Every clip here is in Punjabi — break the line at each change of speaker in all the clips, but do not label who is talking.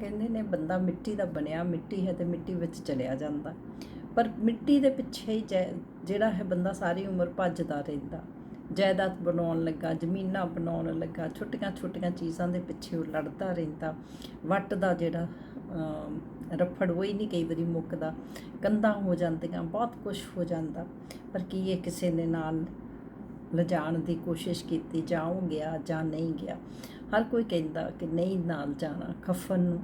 ਕਹਿੰਦੇ ਨੇ ਬੰਦਾ ਮਿੱਟੀ ਦਾ ਬਣਿਆ ਮਿੱਟੀ ਹੈ ਤੇ ਮਿੱਟੀ ਵਿੱਚ ਚਲਿਆ ਜਾਂਦਾ। ਪਰ ਮਿੱਟੀ ਦੇ ਪਿੱਛੇ ਹੀ ਜੈ- ਜਿਹੜਾ ਹੈ ਬੰਦਾ ਸਾਰੀ ਉਮਰ ਭੱਜਦਾ ਰਹਿੰਦਾ। ਜਾਇਦਾਦ ਬਣਾਉਣ ਲੱਗਾ ਜ਼ਮੀਨਾਂ ਬਣਾਉਣ ਲੱਗਾ ਛੋਟੀਆਂ ਛੋਟੀਆਂ ਚੀਜ਼ਾਂ ਦੇ ਪਿੱਛੇ ਉਹ ਲੜਦਾ ਰਹਿੰਦਾ। ਵੱਟ ਦਾ ਜਿਹੜਾ ਅਮ, ਰਫੜ ਉਹ ਹੀ ਨਹੀਂ ਕਈ ਵਾਰੀ ਮੁੱਕਦਾ। ਕੰਧਾਂ ਹੋ ਜਾਂਦੀਆਂ ਬਹੁਤ ਕੁਝ ਹੋ ਜਾਂਦਾ। ਪਰ ਕੀ ਇਹ ਕਿਸੇ ਨੇ ਨਾਲ ਲਿਜਾਣ ਦੀ ਕੋਸ਼ਿਸ਼ ਕੀਤੀ ਜਾਂ ਉਹ ਗਿਆ ਜਾਂ ਨਹੀਂ ਗਿਆ? ਹਰ ਕੋਈ ਕਹਿੰਦਾ ਕਿ ਨਹੀਂ, ਨਾਲ ਜਾਣਾ, ਖਫਨ ਨੂੰ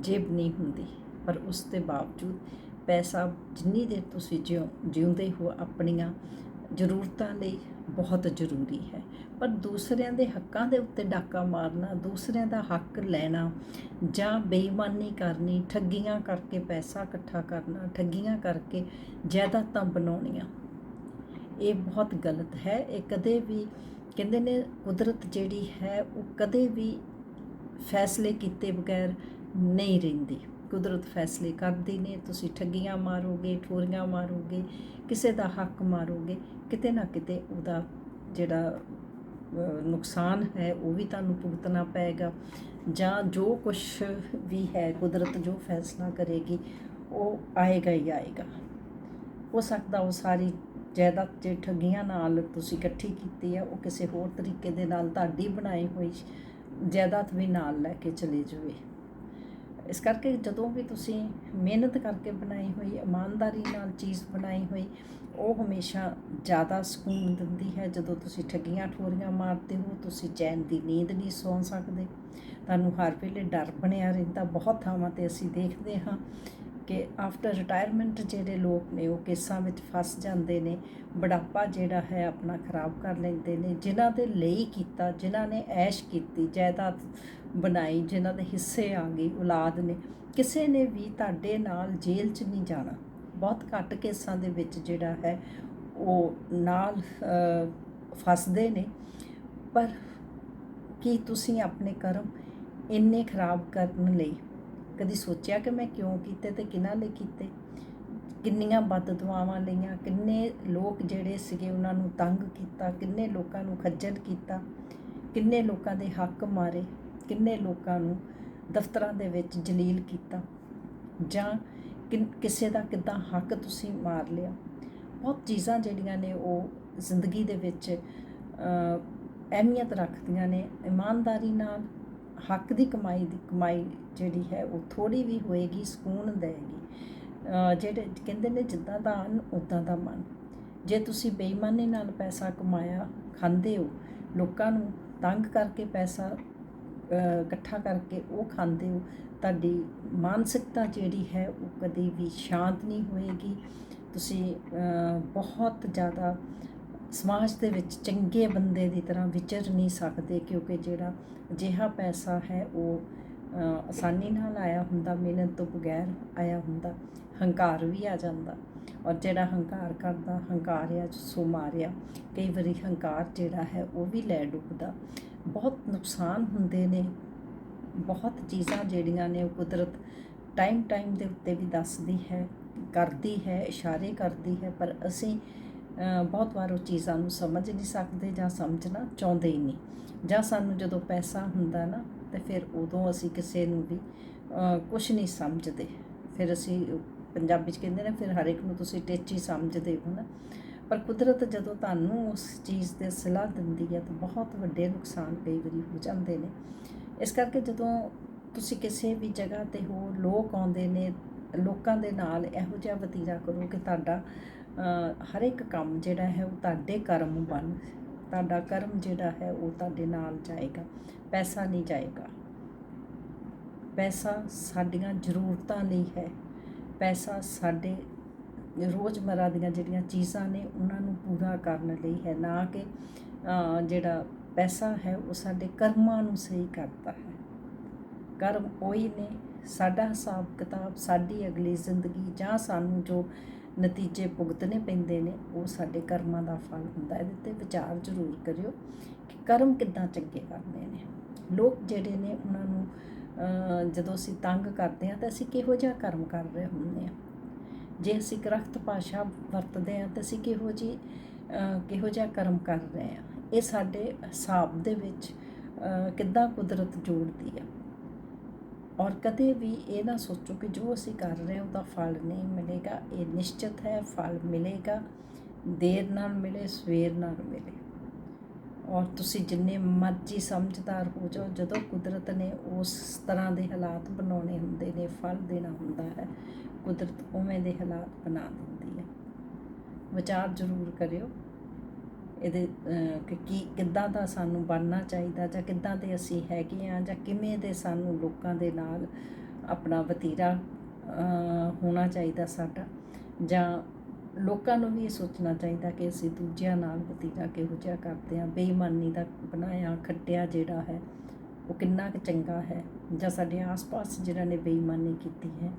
ਜੇਬ ਨਹੀਂ ਹੁੰਦੀ। ਪਰ ਉਸ ਦੇ ਬਾਵਜੂਦ ਪੈਸਾ ਜਿੰਨੀ ਦੇਰ ਤੁਸੀਂ ਜਿਉ, ਜਿਉਂਦੇ ਹੋ ਆਪਣੀਆਂ ਜ਼ਰੂਰਤਾਂ ਲਈ ਬਹੁਤ ਜ਼ਰੂਰੀ ਹੈ। ਪਰ ਦੂਸਰਿਆਂ ਦੇ ਹੱਕਾਂ ਦੇ ਉੱਤੇ ਡਾਕਾ ਮਾਰਨਾ, ਦੂਸਰਿਆਂ ਦਾ ਹੱਕ ਲੈਣਾ ਜਾਂ ਬੇਈਮਾਨੀ ਕਰਨੀ, ਠੱਗੀਆਂ ਕਰਕੇ ਪੈਸਾ ਇਕੱਠਾ ਕਰਨਾ, ਠੱਗੀਆਂ ਕਰਕੇ ਜਾਇਦਾਦਾਂ ਬਣਾਉਣੀਆਂ, ਇਹ ਬਹੁਤ ਗਲਤ ਹੈ। ਇਹ ਕਦੇ ਵੀ ਕਹਿੰਦੇ ਨੇ ਕੁਦਰਤ ਜਿਹੜੀ ਹੈ ਉਹ ਕਦੇ ਵੀ ਫੈਸਲੇ ਕੀਤੇ ਬਗੈਰ ਨਹੀਂ ਰਹਿੰਦੀ। ਕੁਦਰਤ ਫੈਸਲੇ ਕਰਦੀ ਨੇ, ਤੁਸੀਂ ਠੱਗੀਆਂ ਮਾਰੋਗੇ, ਠੋਰੀਆਂ ਮਾਰੋਗੇ, ਕਿਸੇ ਦਾ ਹੱਕ ਮਾਰੋਗੇ, ਕਿਤੇ ਨਾ ਕਿਤੇ ਉਹਦਾ ਜਿਹੜਾ ਨੁਕਸਾਨ ਹੈ ਉਹ ਵੀ ਤੁਹਾਨੂੰ ਭੁਗਤਣਾ ਪਏਗਾ। ਜਾਂ ਜੋ ਕੁਝ ਵੀ ਹੈ, ਕੁਦਰਤ ਜੋ ਫੈਸਲਾ ਕਰੇਗੀ, ਉਹ ਆਏਗਾ ਹੀ ਆਏਗਾ। ਹੋ ਸਕਦਾ ਉਹ ਸਾਰੀ ਜਾਇਦਾਦ ਜੇ ਠੱਗੀਆਂ ਨਾਲ ਤੁਸੀਂ ਇਕੱਠੀ ਕੀਤੀ ਹੈ, ਉਹ ਕਿਸੇ ਹੋਰ ਤਰੀਕੇ ਦੇ ਨਾਲ ਤੁਹਾਡੀ ਬਣਾਈ ਹੋਈ ਜਾਇਦਾਦ ਵੀ ਨਾਲ ਲੈ ਕੇ ਚਲੇ ਜਾਵੇ। ਇਸ ਕਰਕੇ ਜਦੋਂ ਵੀ ਤੁਸੀਂ ਮਿਹਨਤ ਕਰਕੇ ਬਣਾਈ ਹੋਈ, ਇਮਾਨਦਾਰੀ ਨਾਲ ਚੀਜ਼ ਬਣਾਈ ਹੋਈ, ਉਹ ਹਮੇਸ਼ਾ ਜ਼ਿਆਦਾ ਸਕੂਨ ਦਿੰਦੀ ਹੈ। ਜਦੋਂ ਤੁਸੀਂ ਠੱਗੀਆਂ ਠੋਰੀਆਂ ਮਾਰਦੇ ਹੋ, ਤੁਸੀਂ ਚੈਨ ਦੀ ਨੀਂਦ ਨਹੀਂ ਸੌਂ ਸਕਦੇ। ਤੁਹਾਨੂੰ ਹਰ ਵੇਲੇ ਡਰ ਬਣਿਆ ਰਹਿੰਦਾ। ਬਹੁਤ ਥਾਵਾਂ ਤੇ ਅਸੀਂ ਦੇਖਦੇ ਹਾਂ ਕਿ ਆਫਟਰ ਰਿਟਾਇਰਮੈਂਟ ਜਿਹੜੇ ਲੋਕ ਨੇ ਉਹ ਕੇਸਾਂ ਵਿੱਚ ਫਸ ਜਾਂਦੇ ਨੇ, ਬੁਢਾਪਾ ਜਿਹੜਾ ਹੈ ਆਪਣਾ ਖਰਾਬ ਕਰ ਲੈਂਦੇ ਨੇ, ਜਿਨ੍ਹਾਂ ਦੇ ਲਈ ਕੀਤਾ, ਜਿਨ੍ਹਾਂ ਨੇ ਐਸ਼ ਕੀਤੀ, ਜਾਇਦਾਦ ਬਣਾਈ, ਜਿਨ੍ਹਾਂ ਦੇ ਹਿੱਸੇ ਆ ਗਈ ਔਲਾਦ ਨੇ, ਕਿਸੇ ਨੇ ਵੀ ਤੁਹਾਡੇ ਨਾਲ ਜੇਲ੍ਹ 'ਚ ਨਹੀਂ ਜਾਣਾ। ਬਹੁਤ ਘੱਟ ਕੇਸਾਂ ਦੇ ਵਿੱਚ ਜਿਹੜਾ ਹੈ ਉਹ ਨਾਲ ਫਸਦੇ ਨੇ। ਪਰ ਕੀ ਤੁਸੀਂ ਆਪਣੇ ਕਰਮ ਇੰਨੇ ਖਰਾਬ ਕਰਨ ਲਈ ਕਦੀ ਸੋਚਿਆ ਕਿ ਮੈਂ ਕਿਉਂ ਕੀਤੇ ਤੇ ਕਿਹਨਾਂ ਲਈ ਕੀਤੇ? ਕਿੰਨੀਆਂ ਬਦ ਦੁਆਵਾਂ ਲਈਆਂ, ਕਿੰਨੇ ਲੋਕ ਜਿਹੜੇ ਸੀਗੇ ਉਹਨਾਂ ਨੂੰ ਤੰਗ ਕੀਤਾ, ਕਿੰਨੇ ਲੋਕਾਂ ਨੂੰ ਖੱਜਲ ਕੀਤਾ, ਕਿੰਨੇ ਲੋਕਾਂ ਦੇ ਹੱਕ ਮਾਰੇ, ਕਿੰਨੇ ਲੋਕਾਂ ਨੂੰ ਦਫ਼ਤਰਾਂ ਦੇ ਵਿੱਚ ਜਲੀਲ ਕੀਤਾ। ਜਾਂ ਕਿਨ- ਕਿਸੇ ਦਾ ਕਿਦਾਂ ਹੱਕ ਤੁਸੀਂ ਮਾਰ ਲਿਆ? ਬਹੁਤ ਚੀਜ਼ਾਂ ਜਿਹੜੀਆਂ ਨੇ ਉਹ ਜ਼ਿੰਦਗੀ ਦੇ ਵਿੱਚ ਅਹਿਮੀਅਤ ਰੱਖਦੀਆਂ ਨੇ, ਇਮਾਨਦਾਰੀ ਨਾਲ ਹੱਕ ਦੀ ਕਮਾਈ ਦੀ ਕਮਾਈ ਜਿਹੜੀ ਹੈ ਉਹ ਥੋੜੀ ਵੀ ਹੋਏਗੀ, ਸਕੂਨ ਦੇਗੀ ਜਿਹੜੇ ਕਹਿੰਦੇ ਨੇ ਜਿੱਦਾਂ ਦਾ ਅੰਨ ਉਦਾਂ ਦਾ ਮਨ। ਜੇ ਤੁਸੀਂ ਬੇਈਮਾਨੀ ਨਾਲ ਪੈਸਾ ਕਮਾਇਆ, ਖਾਂਦੇ ਹੋ, ਲੋਕਾਂ ਨੂੰ ਤੰਗ ਕਰਕੇ ਪੈਸਾ ਇਕੱਠਾ ਕਰਕੇ ਉਹ ਖਾਂਦੇ ਹੋ, ਤੁਹਾਡੀ ਮਾਨਸਿਕਤਾ ਜਿਹੜੀ ਹੈ ਉਹ ਕਦੇ ਵੀ ਸ਼ਾਂਤ ਨਹੀਂ ਹੋਏਗੀ। ਤੁਸੀਂ ਬਹੁਤ ਜ਼ਿਆਦਾ ਸਮਾਜ ਦੇ ਵਿੱਚ ਚੰਗੇ ਬੰਦੇ ਦੀ ਤਰ੍ਹਾਂ ਵਿਚਰ ਨਹੀਂ ਸਕਦੇ ਕਿਉਂਕਿ ਜਿਹੜਾ ਅਜਿਹਾ ਪੈਸਾ ਹੈ ਉਹ ਆਸਾਨੀ ਨਾਲ ਆਇਆ ਹੁੰਦਾ, ਮਿਹਨਤ ਤੋਂ ਬਗੈਰ ਆਇਆ ਹੁੰਦਾ, ਹੰਕਾਰ ਵੀ ਆ ਜਾਂਦਾ। ਔਰ ਜਿਹੜਾ ਹੰਕਾਰ ਕਰਦਾ, ਹੰਕਾਰਿਆ ਸੋ ਮਾਰਿਆ, ਕਈ ਵਾਰੀ ਹੰਕਾਰ ਜਿਹੜਾ ਹੈ ਉਹ ਵੀ ਲੈ ਡੁੱਬਦਾ। ਬਹੁਤ ਨੁਕਸਾਨ ਹੁੰਦੇ ਨੇ। ਬਹੁਤ ਚੀਜ਼ਾਂ ਜਿਹੜੀਆਂ ਨੇ ਉਹ ਕੁਦਰਤ ਟਾਈਮ ਟਾਈਮ ਦੇ ਉੱਤੇ ਵੀ ਦੱਸਦੀ ਹੈ, ਕਰਦੀ ਹੈ, ਇਸ਼ਾਰੇ ਕਰਦੀ ਹੈ, ਪਰ ਅਸੀਂ ਬਹੁਤ ਵਾਰ ਉਹ ਚੀਜ਼ਾਂ ਨੂੰ ਸਮਝ ਨਹੀਂ ਸਕਦੇ ਜਾਂ ਸਮਝਣਾ ਚਾਹੁੰਦੇ ਹੀ ਨਹੀਂ। ਜਾਂ ਸਾਨੂੰ ਜਦੋਂ ਪੈਸਾ ਹੁੰਦਾ ਨਾ, ਤੇ ਫਿਰ ਉਦੋਂ ਅਸੀਂ ਕਿਸੇ ਨੂੰ ਵੀ ਕੁਝ ਨਹੀਂ ਸਮਝਦੇ। ਫਿਰ ਅਸੀਂ ਪੰਜਾਬੀ ਚ ਕਹਿੰਦੇ ਨੇ, ਫਿਰ ਹਰ ਇੱਕ ਨੂੰ ਤੁਸੀਂ ਟੇਚੀ ਸਮਝਦੇ ਹੋ ਨਾ। ਪਰ ਕੁਦਰਤ ਜਦੋਂ ਤੁਹਾਨੂੰ ਉਸ ਚੀਜ਼ ਦੇ ਸਲਾਹ ਦਿੰਦੀ ਹੈ, ਤਾਂ ਬਹੁਤ ਵੱਡੇ ਨੁਕਸਾਨ ਕਈ ਵਾਰੀ ਹੋ ਜਾਂਦੇ ਨੇ। ਇਸ ਕਰਕੇ ਜਦੋਂ ਤੁਸੀਂ ਕਿਸੇ ਵੀ ਜਗ੍ਹਾ ਤੇ ਹੋ, ਲੋਕ ਆਉਂਦੇ ਨੇ, ਲੋਕਾਂ ਦੇ ਨਾਲ ਇਹੋ ਜਿਹਾ ਵਤੀਰਾ ਕਰੋ ਕਿ ਤੁਹਾਡਾ ਹਰ ਇੱਕ ਕੰਮ ਜਿਹੜਾ ਹੈ ਉਹ ਤੁਹਾਡੇ ਕਰਮ ਬਣ, ਤੁਹਾਡਾ ਕਰਮ ਜਿਹੜਾ ਹੈ ਉਹ ਤੁਹਾਡੇ ਨਾਲ ਜਾਏਗਾ, ਪੈਸਾ ਨਹੀਂ ਜਾਏਗਾ। ਪੈਸਾ ਸਾਡੀਆਂ ਜ਼ਰੂਰਤਾਂ ਲਈ ਹੈ। ਪੈਸਾ ਸਾਡੇ ਰੋਜ਼ਮਰਾ ਦੀਆਂ ਜਿਹੜੀਆਂ ਚੀਜ਼ਾਂ ਨੇ, ਉਹਨਾਂ ਨੂੰ ਪੂਰਾ ਕਰਨ ਲਈ ਹੈ। ਨਾ ਕਿ ਜਿਹੜਾ ਪੈਸਾ ਹੈ, ਉਹ ਸਾਡੇ ਕਰਮਾਂ ਨੂੰ ਸਹੀ ਕਰਦਾ ਹੈ। ਕਰਮ ਉਹੀ ਨੇ, ਸਾਡਾ ਹਿਸਾਬ ਕਿਤਾਬ ਸਾਡੀ ਅਗਲੀ ਜ਼ਿੰਦਗੀ ਜਾਂ ਸਾਨੂੰ ਜੋ ਨਤੀਜੇ ਭੁਗਤਣੇ ਪੈਂਦੇ ਨੇ, ਉਹ ਸਾਡੇ ਕਰਮਾਂ ਦਾ ਫਲ ਹੁੰਦਾ। ਇਹਦੇ ਤੇ ਵਿਚਾਰ ਜ਼ਰੂਰ ਕਰਿਓ ਕਿ ਕਰਮ ਕਿੱਦਾਂ ਚੰਗੇ ਕਰਨੇ ਨੇ। ਲੋਕ ਜਿਹੜੇ ਨੇ, ਉਹਨਾਂ ਨੂੰ ਜਦੋਂ ਅਸੀਂ ਤੰਗ ਕਰਦੇ ਹਾਂ, ਤਾਂ ਅਸੀਂ ਕਿਹੋ ਜਿਹਾ ਕਰਮ ਕਰ ਰਹੇ ਹੁੰਦੇ ਹਾਂ? ਜੇ ਅਸੀਂ ਕਰਖਤ ਭਾਸ਼ਾ ਵਰਤਦੇ ਹਾਂ, ਤਾਂ ਅਸੀਂ ਕਿਹੋ ਜੀ ਕਿਹੋ ਜਿਹਾ ਕਰਮ ਕਰ ਰਹੇ ਹਾਂ? ਇਹ ਸਾਡੇ ਹਿਸਾਬ ਦੇ ਵਿੱਚ ਕਿੱਦਾਂ ਕੁਦਰਤ ਜੋੜਦੀ ਆ ਔਰ ਕਦੇ ਵੀ ਇਹ ਨਾ ਸੋਚੋ ਕਿ ਜੋ ਅਸੀਂ ਕਰ ਰਹੇ ਹਾਂ, ਉਹਦਾ ਫਲ ਨਹੀਂ ਮਿਲੇਗਾ। ਇਹ ਨਿਸ਼ਚਿਤ ਹੈ, ਫਲ ਮਿਲੇਗਾ। ਦੇਰ ਨਾਲ ਮਿਲੇ, ਸਵੇਰ ਨਾਲ ਮਿਲੇ। ਔਰ ਤੁਸੀਂ ਜਿੰਨੇ ਮਰਜ਼ੀ ਸਮਝਦਾਰ ਹੋ ਜਾਓ, ਜਦੋਂ ਕੁਦਰਤ ਨੇ ਉਸ ਤਰ੍ਹਾਂ ਦੇ ਹਾਲਾਤ ਬਣਾਉਣੇ ਹੁੰਦੇ ਨੇ, ਫਲ ਦੇਣਾ ਹੁੰਦਾ ਹੈ, ਕੁਦਰਤ ਉਵੇਂ ਦੇ ਹਾਲਾਤ ਬਣਾ ਦਿੰਦੀ ਹੈ। ਵਿਚਾਰ ਜ਼ਰੂਰ ਕਰਿਓ। ਇਹਦੇ ਕਿ ਕੀ, ਕਿੱਦਾਂ ਦਾ ਸਾਨੂੰ ਬਣਨਾ ਚਾਹੀਦਾ ਜਾਂ ਕਿੱਦਾਂ ਦੇ ਅਸੀਂ ਹੈਗੇ ਆ ਜਾਂ ਕਿਵੇਂ ਦੇ ਸਾਨੂੰ ਲੋਕਾਂ ਦੇ ਨਾਲ ਆਪਣਾ ਵਤੀਰਾ ਹੋਣਾ ਚਾਹੀਦਾ ਸਾਡਾ ਜਾਂ ਲੋਕਾਂ ਨੂੰ ਵੀ ਇਹ ਸੋਚਣਾ ਚਾਹੀਦਾ ਕਿ ਅਸੀਂ ਦੂਜਿਆਂ ਨਾਲ ਵਤੀਰਾ ਕਿਹੋ ਜਿਹਾ ਕਰਦੇ ਆ ਬੇਈਮਾਨੀ ਦਾ ਬਣਾਇਆ ਖੱਟਿਆ ਜਿਹੜਾ ਹੈ, ਉਹ ਕਿੰਨਾ ਕੁ ਚੰਗਾ ਹੈ ਜਾਂ ਸਾਡੇ ਆਸ-ਪਾਸ ਜਿਹਨਾਂ ਨੇ ਬੇਈਮਾਨੀ ਕੀਤੀ ਹੈ,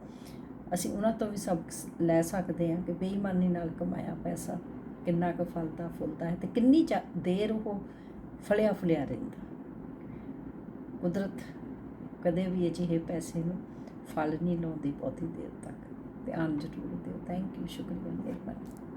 ਅਸੀਂ ਉਹਨਾਂ ਤੋਂ ਵੀ ਸਬਕ ਲੈ ਸਕਦੇ ਹਾਂ ਕਿ ਬੇਈਮਾਨੀ ਨਾਲ ਕਮਾਇਆ ਪੈਸਾ ਕਿੰਨਾ ਕੁ ਫਲਦਾ ਫੁੱਲਦਾ ਹੈ ਤੇ ਕਿੰਨੀ ਚਾ- ਦੇਰ ਉਹ ਫਲਿਆ ਫੁਲਿਆ ਰਹਿੰਦਾ। ਕੁਦਰਤ ਕਦੇ ਵੀ ਅਜਿਹੇ ਪੈਸੇ ਨੂੰ ਫਲ ਨਹੀਂ ਲਾਉਂਦੀ ਬਹੁਤੀ ਦੇਰ ਤੱਕ। ਧਿਆਨ ਜ਼ਰੂਰ ਦਿਓ। ਥੈਂਕ ਯੂ ਸ਼ੁਕਰੀਆ। ਮਿਹਰਬਾਨੀ।